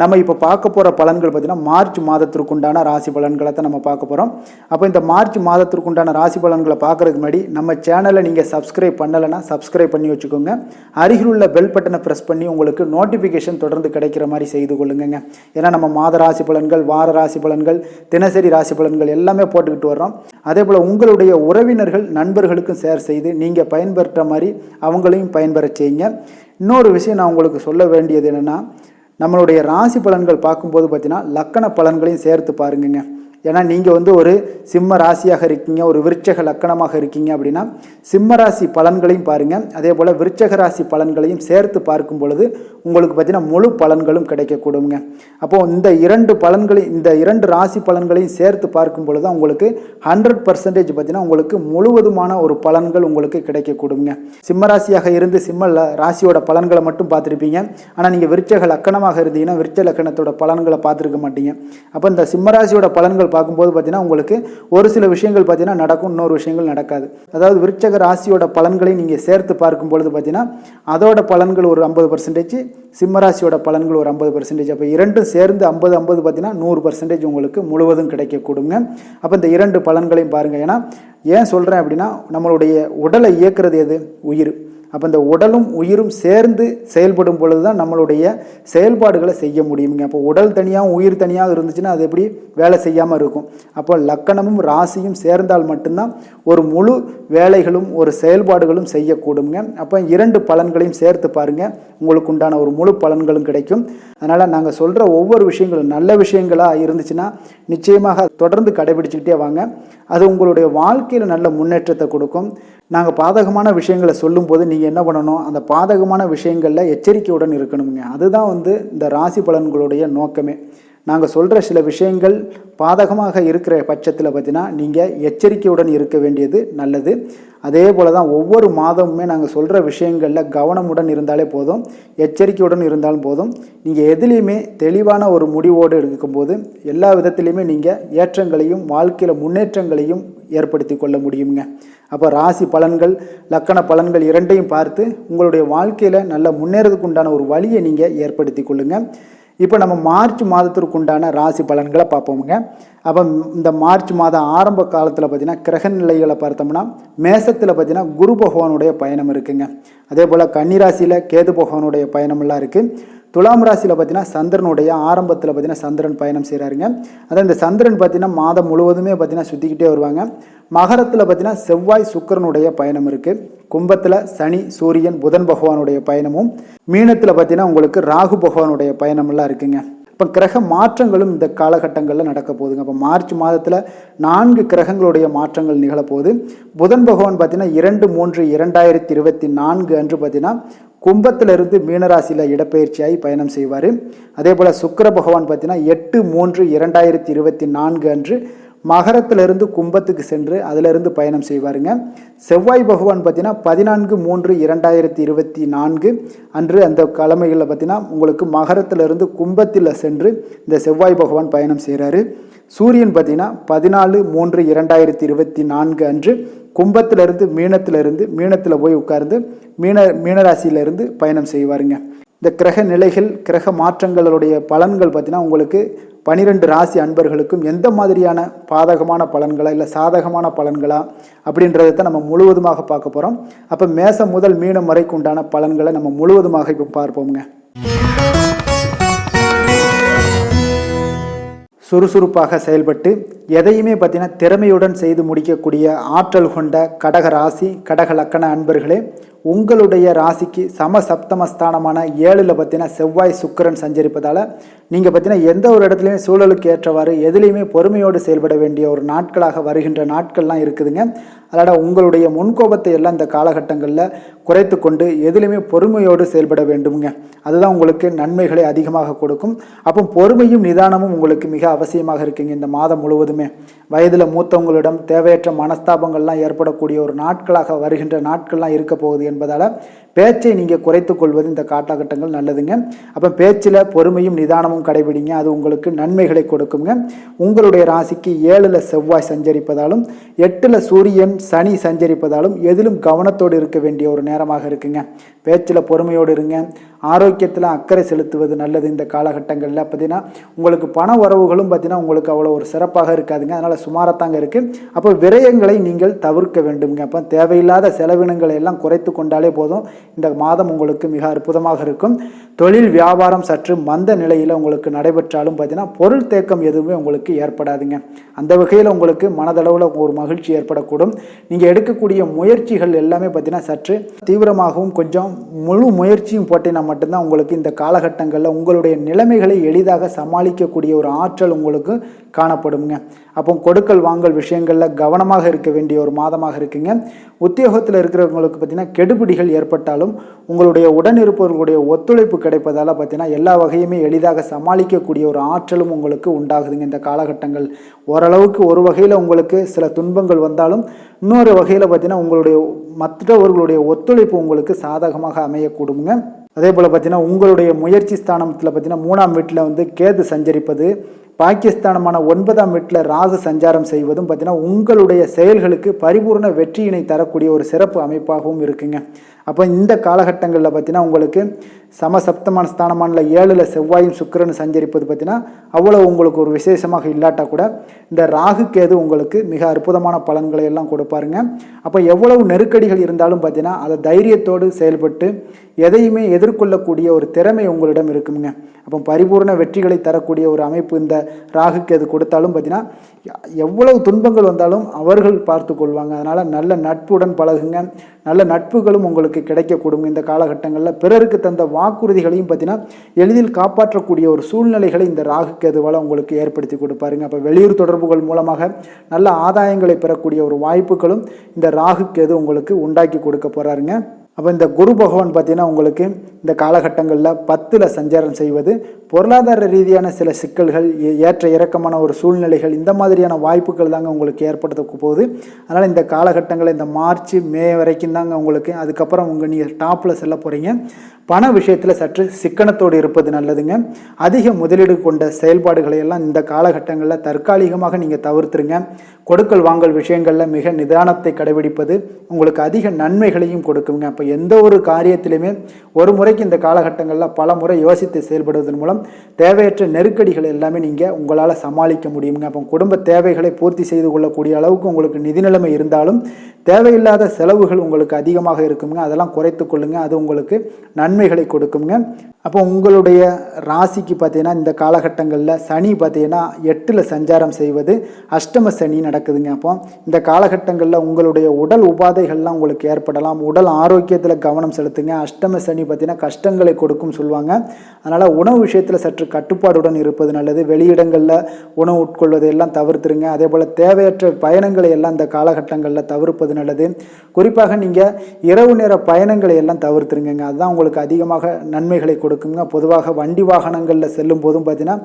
நம்ம இப்போ பார்க்க போகிற பலன்கள் பார்த்தீங்கன்னா மார்ச் மாதத்திற்குண்டான ராசி பலன்களை தான் நம்ம பார்க்க போகிறோம் அப்போ இந்த மார்ச் மாதத்திற்குண்டான ராசி பலன்களை பார்க்குறதுக்கு முன்னாடி நம்ம சேனலை நீங்கள் சப்ஸ்கிரைப் பண்ணலைன்னா சப்ஸ்கிரைப் பண்ணி வச்சுக்கோங்க. அருகில் உள்ள பெல் பட்டனை ப்ரெஸ் பண்ணி உங்களுக்கு நோட்டிஃபிகேஷன் தொடர்ந்து கிடைக்கிற மாதிரி செய்து கொள்ளுங்க ஏன்னா நம்ம மாத ராசி பலன்கள் வார ராசி பலன்கள் தினசரி ராசி பலன்கள் எல்லாமே போட்டுக்கிட்டு வர்றோம். அதே போல் உங்களுடைய உறவினர்கள் நண்பர்களுக்கும் ஷேர் செய்து நீங்கள் பயன்பெற்ற மாதிரி அவங்களையும் பயன்பெற செய்யுங்க. இன்னொரு விஷயம் நான் உங்களுக்கு சொல்ல வேண்டியது என்னென்னா நம்மளுடைய ராசி பலன்கள் பார்க்கும்போது பார்த்தீங்கன்னா லக்கண பலன்களையும் சேர்த்து பாருங்கங்க. ஏன்னா நீங்கள் வந்து ஒரு சிம்ம ராசியாக இருக்கீங்க ஒரு விருட்சக லக்கணமாக இருக்கீங்க அப்படின்னா சிம்ம ராசி பலன்களையும் பாருங்கள் அதே போல் விருட்சக ராசி பலன்களையும் சேர்த்து பார்க்கும் பொழுது உங்களுக்கு பார்த்தீங்கன்னா முழு பலன்களும் கிடைக்கக்கூடுங்க. அப்போது இந்த இரண்டு பலன்களையும் இந்த இரண்டு ராசி பலன்களையும் சேர்த்து பார்க்கும் பொழுது தான் உங்களுக்கு ஹண்ட்ரட் பர்சன்டேஜ் பார்த்தீங்கன்னா உங்களுக்கு முழுவதுமான ஒரு பலன்கள் உங்களுக்கு கிடைக்கக்கூடுங்க. சிம்ம ராசியாக இருந்து சிம்ம ராசியோட பலன்களை மட்டும் பார்த்துருப்பீங்க. ஆனால் நீங்கள் விருட்சக லக்கணமாக இருந்தீங்கன்னா விருட்ச லக்கணத்தோட பலன்களை பார்த்துருக்க மாட்டீங்க. அப்போ இந்த சிம்ம ராசியோட பலன்கள் பார்க்கும்போது பார்த்தீங்கன்னா உங்களுக்கு ஒரு சில விஷயங்கள் பார்த்தீங்கன்னா நடக்கும் இன்னொரு விஷயங்கள் நடக்காது. அதாவது விருச்சக ராசியோட பலன்களை நீங்கள் சேர்த்து பார்க்கும் பொழுது பார்த்தீங்கன்னா அதோட பலன்கள் ஒரு ஐம்பது பர்சன்டேஜ் சிம்மராசியோட பலன்கள் ஒரு ஐம்பது பர்சன்டேஜ் அப்போ இரண்டும் சேர்ந்து ஐம்பது ஐம்பது பார்த்தீங்கன்னா நூறு பர்சன்டேஜ் உங்களுக்கு முழுவதும் கிடைக்கக்கூடுங்க. அப்போ இந்த இரண்டு பலன்களையும் பாருங்கள் ஏன்னா ஏன் சொல்கிறேன் அப்படின்னா நம்மளுடைய உடலை இயக்குறது எது? உயிர். அப்போ இந்த உடலும் உயிரும் சேர்ந்து செயல்படும் பொழுது தான் நம்மளுடைய செயல்பாடுகளை செய்ய முடியுங்க. அப்போ உடல் தனியாக உயிர் தனியாக இருந்துச்சுன்னா அது எப்படி வேலை செய்யாமல் இருக்கும். அப்போ லக்கணமும் ராசியும் சேர்ந்தால் மட்டும்தான் ஒரு முழு வேலைகளும் ஒரு செயல்பாடுகளும் செய்யக்கூடுங்க. அப்போ இரண்டு பலன்களையும் சேர்த்து பாருங்கள் உங்களுக்கு உண்டான ஒரு முழு பலன்களும் கிடைக்கும். அதனால் நாங்கள் சொல்கிற ஒவ்வொரு விஷயங்களும் நல்ல விஷயங்களாக இருந்துச்சுன்னா நிச்சயமாக தொடர்ந்து கடைபிடிச்சிக்கிட்டே வாங்க. அது உங்களுடைய வாழ்க்கையில் நல்ல முன்னேற்றத்தை கொடுக்கும். நாங்கள் பாதகமான விஷயங்களை சொல்லும்போது நீங்கள் என்ன பண்ணணும்? அந்த பாதகமான விஷயங்களில் எச்சரிக்கையுடன் இருக்கணுங்க அதுதான் வந்து இந்த ராசி பலன்களுடைய நோக்கமே. நாங்கள் சொல்கிற சில விஷயங்கள் பாதகமாக இருக்கிற பட்சத்தில் பார்த்தீங்கன்னா நீங்கள் எச்சரிக்கையுடன் இருக்க வேண்டியது நல்லது. அதே போல் தான் ஒவ்வொரு மாதமுமே நாங்கள் சொல்கிற விஷயங்களில் கவனமுடன் இருந்தாலே போதும் எச்சரிக்கையுடன் இருந்தாலும் போதும். நீங்கள் எதுலேயுமே தெளிவான ஒரு முடிவோடு இருக்கும்போது எல்லா விதத்துலேயுமே நீங்கள் ஏற்றங்களையும் வாழ்க்கையில் முன்னேற்றங்களையும் ஏற்படுத்தி கொள்ள முடியுங்க அப்போ ராசி பலன்கள் லக்கண பலன்கள் இரண்டையும் பார்த்து உங்களுடைய வாழ்க்கையில் நல்ல முன்னேறதுக்கு உண்டான ஒரு வழியை நீங்கள் ஏற்படுத்தி கொள்ளுங்கள் இப்போ நம்ம மார்ச் மாதத்திற்கு உண்டான ராசி பலன்களை பார்ப்போமுங்க. அப்போ இந்த மார்ச் மாதம் ஆரம்ப காலத்தில் பார்த்திங்கன்னா கிரக நிலைகளை பார்த்தோம்னா மேசத்தில் பார்த்திங்கன்னா குரு பகவானுடைய பயணம் இருக்குங்க. அதே போல் கன்னிராசியில் கேது பகவானுடைய பயணமெல்லாம் இருக்குது துலாம் ராசியில் பார்த்தீங்கன்னா சந்திரனுடைய ஆரம்பத்தில் பார்த்தீங்கன்னா சந்திரன் பயணம் செய்கிறாருங்க அதான் இந்த சந்திரன் பார்த்தீங்கன்னா மாதம் முழுவதுமே பார்த்தீங்கன்னா சுற்றிக்கிட்டே வருவாங்க. மகரத்தில் பார்த்தீங்கன்னா செவ்வாய் சுக்கிரனுடைய பயணம் இருக்குது கும்பத்தில் சனி சூரியன் புதன் பகவானுடைய பயணமும் மீனத்தில் பார்த்தீங்கன்னா உங்களுக்கு ராகு பகவானுடைய பயணமெல்லாம் இருக்குங்க. இப்போ கிரக மாற்றங்களும் இந்த காலகட்டங்களில் நடக்க போகுதுங்க. இப்போ மார்ச் மாதத்தில் நான்கு கிரகங்களுடைய மாற்றங்கள் நிகழப்போகுது. புதன் பகவான் பார்த்தீங்கன்னா இரண்டு மூன்று இரண்டாயிரத்தி இருபத்தி நான்கு அன்று பார்த்தீங்கன்னா கும்பத்திலிருந்து மீனராசியில் இடப்பெயர்ச்சியாகி பயணம் செய்வார். அதே போல் சுக்கர பகவான் பார்த்தீங்கன்னா எட்டு மூன்று இரண்டாயிரத்தி இருபத்தி நான்கு அன்று மகரத்திலிருந்து கும்பத்துக்கு சென்று அதிலிருந்து பயணம் செய்வாருங்க. செவ்வாய் பகவான் பார்த்தீங்கன்னா பதினான்கு மூன்று இரண்டாயிரத்தி இருபத்தி நான்கு அன்று அந்த கிழமைகளில் பார்த்தீங்கன்னா உங்களுக்கு மகரத்திலிருந்து கும்பத்தில் சென்று இந்த செவ்வாய் பகவான் பயணம் செய்கிறாரு சூரியன் பார்த்தீங்கன்னா பதினாலு மூன்று இரண்டாயிரத்தி இருபத்தி நான்கு அன்று கும்பத்திலிருந்து மீனத்திலிருந்து மீனத்தில் போய் உட்கார்ந்து மீன மீனராசியிலிருந்து பயணம் செய்வாருங்க. இந்த கிரக நிலைகள் கிரக மாற்றங்களுடைய பலன்கள் பார்த்தீங்கன்னா உங்களுக்கு பனிரெண்டு ராசி அன்பர்களுக்கும் எந்த மாதிரியான பாதகமான பலன்களா இல்லை சாதகமான பலன்களா அப்படின்றத தான் நம்ம முழுவதுமாக பார்க்க போகிறோம் அப்போ மேசம் முதல் மீனம் வரைக்கும் உண்டான பலன்களை நம்ம முழுவதுமாக இப்போ பார்ப்போம்ங்க. சுறுசுறுப்பாக செயல்பட்டு எதையுமே பார்த்தீங்கன்னா திறமையுடன் செய்து முடிக்கக்கூடிய ஆற்றல் கொண்ட கடக ராசி கடக லக்கண அன்பர்களே உங்களுடைய ராசிக்கு சம சப்தமஸ்தானமான ஏழில் பார்த்தீங்கன்னா செவ்வாய் சுக்கிரன் சஞ்சரிப்பதால் நீங்கள் பார்த்தீங்கன்னா எந்த ஒரு இடத்துலையுமே சூழலுக்கு ஏற்றவாறு எதுலேயுமே பொறுமையோடு செயல்பட வேண்டிய ஒரு நாட்களாக வருகின்ற நாட்கள்லாம் இருக்குதுங்க. அதனால் உங்களுடைய முன்கோபத்தை எல்லாம் இந்த காலகட்டங்களில் குறைத்து கொண்டு எதுலேயுமே பொறுமையோடு செயல்பட வேண்டுங்க அதுதான் உங்களுக்கு நன்மைகளை அதிகமாக கொடுக்கும். அப்போ பொறுமையும் நிதானமும் உங்களுக்கு மிக அவசியமாக இருக்குங்க இந்த மாதம் முழுவதுமே. வயதில் மூத்தவங்களிடம் தேவையற்ற மனஸ்தாபங்கள்லாம் ஏற்படக்கூடிய ஒரு நாட்களாக வருகின்ற நாட்கள்லாம் இருக்க போகுது என்பதால் பேச்சை நீங்கள் குறைத்து கொள்வது இந்த காலகட்டங்கள் நல்லதுங்க. அப்போ பேச்சில் பொறுமையும் நிதானமும் கடைபிடிங்க. அது உங்களுக்கு நன்மைகளை கொடுக்குங்க. உங்களுடைய ராசிக்கு ஏழில் செவ்வாய் சஞ்சரிப்பதாலும் எட்டில் சூரியன் சனி சஞ்சரிப்பதாலும் எதிலும் கவனத்தோடு இருக்க வேண்டிய ஒரு நேரமாக இருக்குங்க. பேச்சில் பொறுமையோடு இருங்க. ஆரோக்கியத்தில் அக்கறை செலுத்துவது நல்லது இந்த காலகட்டங்களில். பார்த்தீங்கன்னா உங்களுக்கு பண உறவுகளும் பார்த்தீங்கன்னா உங்களுக்கு அவ்வளோ ஒரு சிறப்பாக இருக்காதுங்க. அதனால் சுமாரத்தாங்க இருக்குது அப்போ விரயங்களை நீங்கள் தவிர்க்க வேண்டுங்க அப்போ தேவையில்லாத செலவினங்களை எல்லாம் குறைத்து கொண்டாலே போதும். இந்த மாதம் உங்களுக்கு மிக அற்புதமாக இருக்கும். தொழில் வியாபாரம் சற்று மந்த நிலையில் உங்களுக்கு நடைபெற்றாலும் பார்த்தீங்கன்னா பொருள் தேக்கம் எதுவுமே உங்களுக்கு ஏற்படாதுங்க. அந்த வகையில் உங்களுக்கு மனதளவில் ஒரு மகிழ்ச்சி ஏற்படக்கூடும். நீங்கள் எடுக்கக்கூடிய முயற்சிகள் எல்லாமே பார்த்தீங்கன்னா சற்று தீவிரமாகவும் கொஞ்சம் முழு முயற்சியும் போட்டினா மட்டும்தான் உங்களுக்கு இந்த காலகட்டங்களில் உங்களுடைய நிலைமைகளை எளிதாக சமாளிக்கக்கூடிய ஒரு ஆற்றல் உங்களுக்கு காணப்படுங்க அப்போ கொடுக்கல் வாங்கல் விஷயங்களில் கவனமாக இருக்க வேண்டிய ஒரு மாதமாக இருக்குங்க. உத்தியோகத்தில் இருக்கிறவங்களுக்கு பார்த்தீங்கன்னா கெடுபிடிகள் ஏற்பட்டாலும் உங்களுடைய உடன் இருப்பவர்களுடைய ஒத்துழைப்பு கிடைப்பதால் பார்த்தீங்கன்னா எல்லா வகையுமே எளிதாக சமாளிக்கக்கூடிய ஒரு ஆற்றலும் உங்களுக்கு உண்டாகுதுங்க இந்த காலகட்டங்கள். ஓரளவுக்கு ஒரு வகையில் உங்களுக்கு சில துன்பங்கள் வந்தாலும் இன்னொரு வகையில் பார்த்தீங்கன்னா உங்களுடைய மற்றவர்களுடைய ஒத்துழைப்பு உங்களுக்கு சாதகமாக அமையக்கூடுங்க. அதே போல் பார்த்தீங்கன்னா உங்களுடைய முயற்சி ஸ்தானத்தில் பார்த்தீங்கன்னா மூணாம் வீட்டில் வந்து கேது சஞ்சரிப்பது பாகிஸ்தானமான ஒன்பதாம் வீட்டில் ராகு சஞ்சாரம் செய்வதும் பார்த்தீங்கன்னா உங்களுடைய செயல்களுக்கு பரிபூர்ண வெற்றியினை தரக்கூடிய ஒரு சிறப்பு அமைப்பாகவும் இருக்குங்க. அப்போ இந்த காலகட்டங்களில் பார்த்தீங்கன்னா உங்களுக்கு சமசப்தமான ஸ்தானமான ஏழில் செவ்வாயும் சுக்கரன் சஞ்சரிப்பது பார்த்தீங்கன்னா அவ்வளோ உங்களுக்கு ஒரு விசேஷமாக இல்லாட்டா கூட இந்த ராகு கேது உங்களுக்கு மிக அற்புதமான பலன்களை எல்லாம் கொடுப்பாருங்க. அப்போ எவ்வளவு நெருக்கடிகள் இருந்தாலும் பார்த்தீங்கன்னா அதை தைரியத்தோடு செயல்பட்டு எதையுமே எதிர்கொள்ளக்கூடிய ஒரு திறமை உங்களிடம் இருக்குங்க. அப்போ பரிபூர்ண வெற்றிகளை தரக்கூடிய ஒரு அமைப்பு இந்த ராகுக்கு அது கொடுத்தாலும் பார்த்தீங்கன்னா எவ்வளவு துன்பங்கள் வந்தாலும் அவர்கள் பார்த்து கொள்வாங்க. அதனால் நல்ல நட்புடன் பழகுங்க. நல்ல நட்புகளும் உங்களுக்கு கிடைக்கக்கூடும். இந்த காலகட்டங்களில் பிறருக்கு தந்த வாக்குறுதிகளையும் பார்த்தீங்கன்னா எளிதில் காப்பாற்றக்கூடிய ஒரு சூழ்நிலைகளை இந்த ராகு கேதுவால் உங்களுக்கு ஏற்படுத்தி கொடுப்பாருங்க. அப்போ வெளியூர் தொடர்புகள் மூலமாக நல்ல ஆதாயங்களை பெறக்கூடிய ஒரு வாய்ப்புகளும் இந்த ராகு கேது உங்களுக்கு உண்டாக்கி கொடுக்க போகிறாருங்க அப்போ இந்த குரு பகவான் பார்த்தீங்கன்னா உங்களுக்கு இந்த காலகட்டங்களில் பத்தில் சஞ்சாரம் செய்வது பொருளாதார ரீதியான சில சிக்கல்கள் ஏ- ஏற்ற இறக்கமான ஒரு சூழ்நிலைகள் இந்த மாதிரியான வாய்ப்புகள் தாங்க உங்களுக்கு ஏற்படுத்த போகுது. அதனால் இந்த காலகட்டங்களில் இந்த மார்ச் மே வரைக்கும் தாங்க உங்களுக்கு அதுக்கப்புறம் உங்கள் நீங்கள் டாப்பில் செல்ல போகிறீங்க பண விஷயத்தில் சற்று சிக்கனத்தோடு இருப்பது நல்லதுங்க. அதிக முதலீடு கொண்ட செயல்பாடுகளை எல்லாம் இந்த காலகட்டங்களில் தற்காலிகமாக நீங்கள் தவிர்த்துருங்க. கொடுக்கல் வாங்கல் விஷயங்களில் மிக நிதானத்தை கடைபிடிப்பது உங்களுக்கு அதிக நன்மைகளையும் கொடுக்குங்க. அப்போ எந்த ஒரு காரியத்திலையுமே ஒரு முறைக்கு இந்த காலகட்டங்களில் பல முறை யோசித்து செயல்படுவதன் மூலம் தேவையற்ற நெருக்கடிகள் எல்லாமே நீங்கள் உங்களால் சமாளிக்க முடியுங்க அப்போ குடும்ப தேவைகளை பூர்த்தி செய்து கொள்ளக்கூடிய அளவுக்கு உங்களுக்கு நிதி நிலைமை இருந்தாலும் தேவையில்லாத செலவுகள் உங்களுக்கு அதிகமாக இருக்குங்க. அதெல்லாம் குறைத்து கொள்ளுங்க. அது உங்களுக்கு நன்மைகளை கொடுக்குங்க. அப்போ உங்களுடைய ராசிக்கு பார்த்தீங்கன்னா இந்த காலகட்டங்களில் சனி பார்த்தீங்கன்னா எட்டில் சஞ்சாரம் செய்வது அஷ்டம சனி நடக்குதுங்க. அப்போ இந்த காலகட்டங்களில் உங்களுடைய உடல் உபாதைகள்லாம் உங்களுக்கு ஏற்படலாம். உடல் ஆரோக்கியத்தில் கவனம் செலுத்துங்க. அஷ்டம சனி பார்த்தீங்கன்னா கஷ்டங்களை கொடுக்கும் சொல்லுவாங்க. அதனால் உணவு விஷயத்தில் சற்று கட்டுப்பாடுடன் இருப்பது நல்லது. வெளியிடங்களில் உணவு உட்கொள்வதை எல்லாம் தவிர்த்துருங்க. அதே போல் தேவையற்ற பயணங்களை எல்லாம் இந்த காலகட்டங்களில் தவிர்ப்பது நல்லது. குறிப்பாக நீங்கள் இரவு நேர பயணங்களை எல்லாம் தவிர்த்துருங்க அதுதான் உங்களுக்கு அதிகமாக நன்மைகளை கொடுக்குங்க. பொதுவாக வண்டி வாகனங்களில் செல்லும் போதும் பார்த்தீங்கன்னா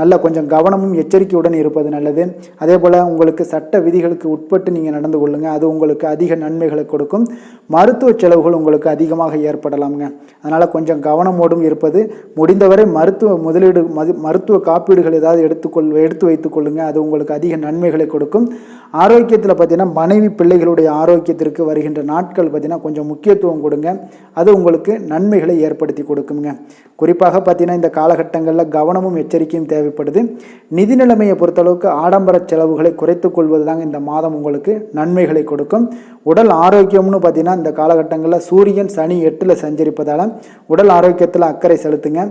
நல்ல கொஞ்சம் கவனமும் எச்சரிக்கையுடன் இருப்பது நல்லது. அதே போல் உங்களுக்கு சட்ட விதிகளுக்கு உட்பட்டு நீங்கள் நடந்து கொள்ளுங்க. அது உங்களுக்கு அதிக நன்மைகளை கொடுக்கும். மருத்துவ செலவுகள் உங்களுக்கு அதிகமாக ஏற்படலாமுங்க. அதனால் கொஞ்சம் கவனமோடும் இருப்பது. முடிந்தவரை மருத்துவ முதலீடு மது மருத்துவ காப்பீடுகள் ஏதாவது எடுத்துக்கொள் எடுத்து வைத்துக் கொள்ளுங்க. அது உங்களுக்கு அதிக நன்மைகளை கொடுக்கும். ஆரோக்கியத்தில் பார்த்தீங்கன்னா மனைவி பிள்ளைகளுடைய ஆரோக்கியத்திற்கு வருகின்ற நாட்கள் பார்த்தீங்கன்னா கொஞ்சம் முக்கியத்துவம் கொடுங்க. அது உங்களுக்கு நன்மைகளை ஏற்படுத்தி கொடுக்குங்க குறிப்பாக பார்த்தீங்கன்னா இந்த காலகட்டங்களில் கவனமும் எச்சரிக்கையும் தேவைப்படுது. நிதி நிலைமையை பொறுத்தளவுக்கு ஆடம்பர செலவுகளை குறைத்துக் கொள்வது தாங்க இந்த மாதம் உங்களுக்கு நன்மைகளை கொடுக்கும். உடல் ஆரோக்கியம்னு பார்த்தீங்கன்னா இந்த காலகட்டங்களில் சூரியன் சனி எட்டில் சஞ்சரிப்பதால் உடல் ஆரோக்கியத்தில் அக்கறை செலுத்துங்க.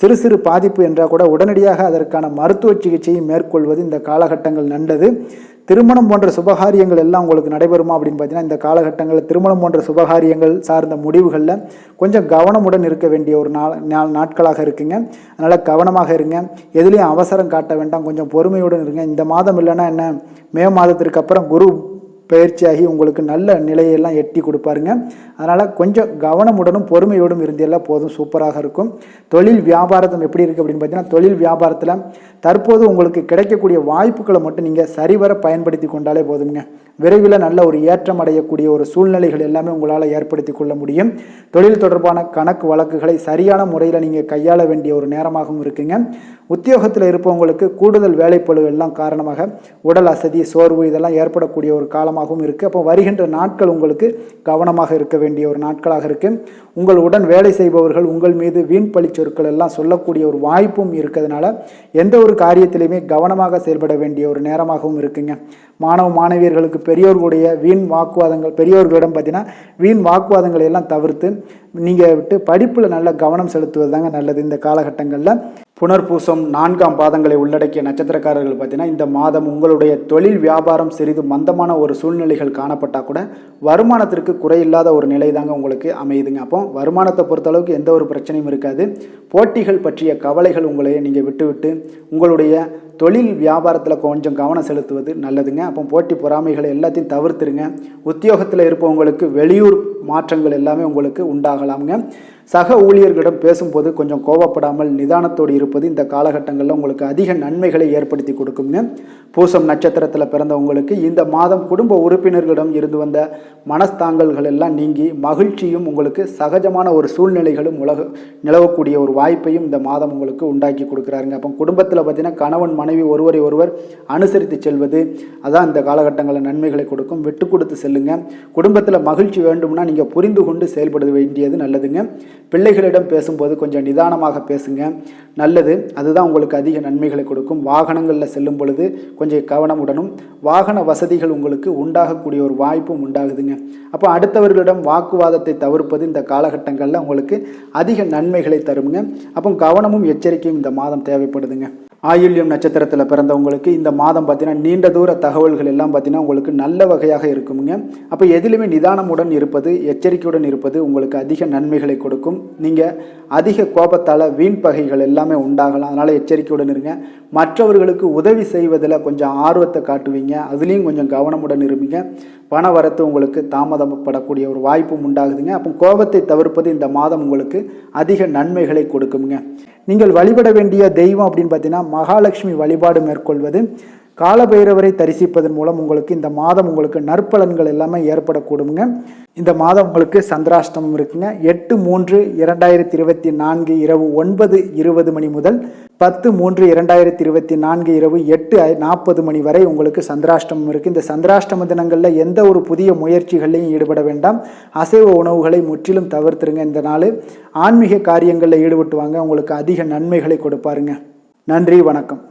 சிறு சிறு பாதிப்பு என்றால் கூட உடனடியாக அதற்கான மருத்துவ சிகிச்சையை மேற்கொள்வது இந்த காலகட்டங்கள் நல்லது. திருமணம் போன்ற சுபகாரியங்கள் எல்லாம் உங்களுக்கு நடைபெறுமா அப்படின்னு பார்த்தீங்கன்னா இந்த காலகட்டங்களில் திருமணம் போன்ற சுபகாரியங்கள் சார்ந்த முடிவுகளில் கொஞ்சம் கவனமுடன் இருக்க வேண்டிய ஒரு நாள் நாள் நாட்களாக இருக்குங்க. அதனால் கவனமாக இருங்க. எதுலேயும் அவசரம் காட்ட வேண்டாம். கொஞ்சம் பொறுமையுடன் இருங்க. இந்த மாதம் இல்லைன்னா என்ன? மே மாதத்திற்கு அப்புறம் குரு பயிற்சியாகி உங்களுக்கு நல்ல நிலையெல்லாம் எட்டி கொடுப்பாருங்க. அதனால் கொஞ்சம் கவனமுடனும் பொறுமையோடும் இருந்தெல்லாம் போதும் சூப்பராக இருக்கும். தொழில் வியாபாரத்தம் எப்படி இருக்குது அப்படின்னு பார்த்தீங்கன்னா தொழில் வியாபாரத்தில் தற்போது உங்களுக்கு கிடைக்கக்கூடிய வாய்ப்புகளை மட்டும் நீங்கள் சரிவர பயன்படுத்தி கொண்டாலே போதுங்க விரைவில் நல்ல ஒரு ஏற்றம் அடையக்கூடிய ஒரு சூழ்நிலைகள் எல்லாமே உங்களால் ஏற்படுத்தி கொள்ள முடியும். தொழில் தொடர்பான கணக்கு வழக்குகளை சரியான முறையில் நீங்கள் கையாள வேண்டிய ஒரு நேரமாகவும் இருக்குங்க. உத்தியோகத்தில் இருப்பவங்களுக்கு கூடுதல் வேலைப்பழு எல்லாம் காரணமாக உடல் அசதி சோர்வு இதெல்லாம் ஏற்படக்கூடிய ஒரு காலமாகவும் இருக்குது அப்போ வருகின்ற நாட்கள் உங்களுக்கு கவனமாக இருக்க வேண்டிய ஒரு நாட்களாக இருக்குது உங்களுடன் வேலை செய்பவர்கள் உங்கள் மீது வீண் பழி சொற்கள் எல்லாம் சொல்லக்கூடிய ஒரு வாய்ப்பும் இருக்கிறதுனால எந்த ஒரு காரியத்திலையுமே கவனமாக செயல்பட வேண்டிய ஒரு நேரமாகவும் இருக்குங்க. மாணவ மாணவியர்களுக்கு பெரியோர்களுடைய வீண் வாக்குவாதங்கள் பெரியோர்களிடம் பார்த்தீங்கன்னா வீண் வாக்குவாதங்களை எல்லாம் தவிர்த்து நீங்கள் விட்டு படிப்பில் நல்ல கவனம் செலுத்துவது தாங்க நல்லது இந்த காலகட்டங்களில். புனர்பூசம் நான்காம் பாதங்களை உள்ளடக்கிய நட்சத்திரக்காரர்கள் பார்த்தீங்கன்னா இந்த மாதம் உங்களுடைய தொழில் வியாபாரம் சிறிது மந்தமான ஒரு சூழ்நிலைகள் காணப்பட்டால் கூட வருமானத்திற்கு குறையில்லாத ஒரு நிலை தாங்க உங்களுக்கு அமையுதுங்க. அப்போ வருமானத்தை பொறுத்தளவுக்கு எந்த ஒரு பிரச்சனையும் இருக்காது. போட்டிகள் பற்றிய கவலைகள் உங்களை நீங்கள் விட்டுவிட்டு உங்களுடைய தொழில் வியாபாரத்தில் கொஞ்சம் கவனம் செலுத்துவது நல்லதுங்க. அப்போ போட்டி பொறாமைகளை எல்லாத்தையும் தவிர்த்துருங்க. உத்தியோகத்தில் இருப்பவங்களுக்கு வெளியூர் மாற்றங்கள் எல்லாமே உங்களுக்கு உண்டாகலாமுங்க. சக ஊழியர்களிடம் பேசும்போது கொஞ்சம் கோவப்படாமல் நிதானத்தோடு இருப்பது இந்த காலகட்டங்களில் உங்களுக்கு அதிக நன்மைகளை ஏற்படுத்தி கொடுக்குங்க பூசம் நட்சத்திரத்தில் பிறந்தவங்களுக்கு இந்த மாதம் குடும்ப உறுப்பினர்களிடம் இருந்து வந்த மனஸ்தாங்கல்கள் எல்லாம் நீங்கி மகிழ்ச்சியும் உங்களுக்கு சகஜமான ஒரு சூழ்நிலைகளும் உலக நிலவக்கூடிய ஒரு வாய்ப்பையும் இந்த மாதம் உங்களுக்கு உண்டாக்கி கொடுக்குறாருங்க. அப்போ குடும்பத்தில் பார்த்தீங்கன்னா கணவன் மனைவி ஒருவரை ஒருவர் அனுசரித்து செல்வது அதான் இந்த காலகட்டங்களில் நன்மைகளை கொடுக்கும். விட்டு கொடுத்து செல்லுங்க. குடும்பத்தில் மகிழ்ச்சி வேண்டும்னா நீங்கள் புரிந்து கொண்டு செயல்பட வேண்டியது நல்லதுங்க. பிள்ளைகளிடம் பேசும்போது கொஞ்சம் நிதானமாக பேசுங்க. நல்லது அதுதான் உங்களுக்கு அதிக நன்மைகளை கொடுக்கும். வாகனங்களில் செல்லும் பொழுது கொஞ்சம் கவனமுடனும் வாகன வசதிகள் உங்களுக்கு உண்டாகக்கூடிய ஒரு வாய்ப்பும் உண்டாகுதுங்க. அப்போ அடுத்தவர்களிடம் வாக்குவாதத்தை தவிர்ப்பது இந்த காலகட்டங்களில் உங்களுக்கு அதிக நன்மைகளை தருங்க. அப்போ கவனமும் எச்சரிக்கையும் இந்த மாதம் தேவைப்படுதுங்க. ஆயுள்யம் நட்சத்திரத்தில் பிறந்தவங்களுக்கு இந்த மாதம் பார்த்தீங்கன்னா நீண்ட தூர தகவல்கள் எல்லாம் பார்த்தீங்கன்னா உங்களுக்கு நல்ல வகையாக இருக்குங்க அப்போ எதிலுமே நிதானமுடன் இருப்பது எச்சரிக்கையுடன் இருப்பது உங்களுக்கு அதிக நன்மைகளை கொடுக்கும். நீங்கள் அதிக கோபத்தால் வீண் பகைகள் எல்லாமே உண்டாகலாம். அதனால் எச்சரிக்கையுடன் இருங்க. மற்றவர்களுக்கு உதவி செய்வதில் கொஞ்சம் ஆர்வத்தை காட்டுவீங்க. அதுலேயும் கொஞ்சம் கவனமுடன் இருப்பீங்க. பண வரத்து உங்களுக்கு தாமதப்படக்கூடிய ஒரு வாய்ப்பும் உண்டாகுதுங்க. அப்போ கோபத்தை தவிர்ப்பது இந்த மாதம் உங்களுக்கு அதிக நன்மைகளை கொடுக்குங்க நீங்கள் வழிபட வேண்டிய தெய்வம் அப்படின்னு பார்த்தீங்கன்னா மகாலட்சுமி வழிபாடு மேற்கொள்வது காலபைரவரை தரிசிப்பதன் மூலம் உங்களுக்கு இந்த மாதம் உங்களுக்கு நற்பலன்கள் எல்லாமே ஏற்படக்கூடுங்க இந்த மாதம் உங்களுக்கு சந்திராஷ்டமம் இருக்குங்க. எட்டு மூன்று இரண்டாயிரத்தி இருபத்தி நான்கு இரவு ஒன்பது இருபது மணி முதல் பத்து மூன்று இரண்டாயிரத்தி இருபத்தி நான்கு இரவு எட்டு நாற்பது மணி வரை உங்களுக்கு சந்திராஷ்டமம் இருக்குது இந்த சந்திராஷ்டம தினங்களில் எந்த ஒரு புதிய முயற்சிகள்லையும் ஈடுபட வேண்டாம். அசைவ உணவுகளை முற்றிலும் தவிர்த்துருங்க. இந்த நாள் ஆன்மீக காரியங்களில் ஈடுபட்டு வாங்க உங்களுக்கு அதிக நன்மைகளை கொடுப்பாருங்க. நன்றி வணக்கம்.